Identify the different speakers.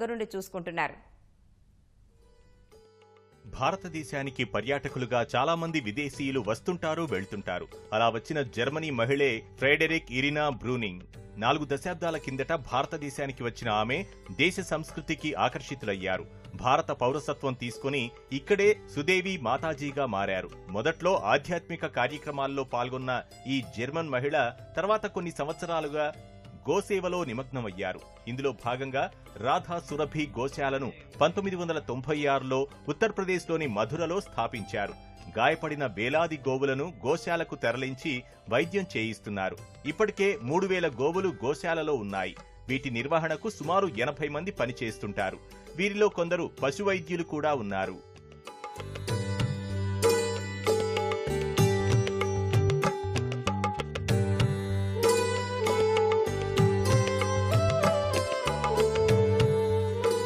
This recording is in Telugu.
Speaker 1: దగ్గరుండి చూసుకుంటున్నారు.
Speaker 2: భారతదేశానికి పర్యాటకులుగా చాలా మంది విదేశీయులు వస్తుంటారు వెళ్తుంటారు. అలా వచ్చిన జర్మనీ మహిళే ఫ్రెడెరిక్ ఇరినా బ్రూనింగ్. నాలుగు దశాబ్దాల కిందట భారతదేశానికి వచ్చిన ఆమె దేశ సంస్కృతికి ఆకర్షితులయ్యారు. భారత పౌరసత్వం తీసుకుని ఇక్కడే సుదేవి మాతాజీగా మారారు. మొదట్లో ఆధ్యాత్మిక కార్యక్రమాల్లో పాల్గొన్న ఈ జర్మన్ మహిళ తర్వాత కొన్ని సంవత్సరాలుగా గోసేవలో నిమగ్నమయ్యారు. ఇందులో భాగంగా రాధా సురభి గోశాలను పంతొమ్మిది వందల తొంభై ఆరులో ఉత్తరప్రదేశ్లోని మధురలో స్థాపించారు. గాయపడిన వేలాది గోవులను గోశాలకు తరలించి వైద్యం చేయిస్తున్నారు. ఇప్పటికే మూడు వేల గోవులు గోశాలలో ఉన్నాయి. వీటి నిర్వహణకు సుమారు ఎనభై మంది పనిచేస్తుంటారు. వీరిలో కొందరు పశువైద్యులు కూడా ఉన్నారు.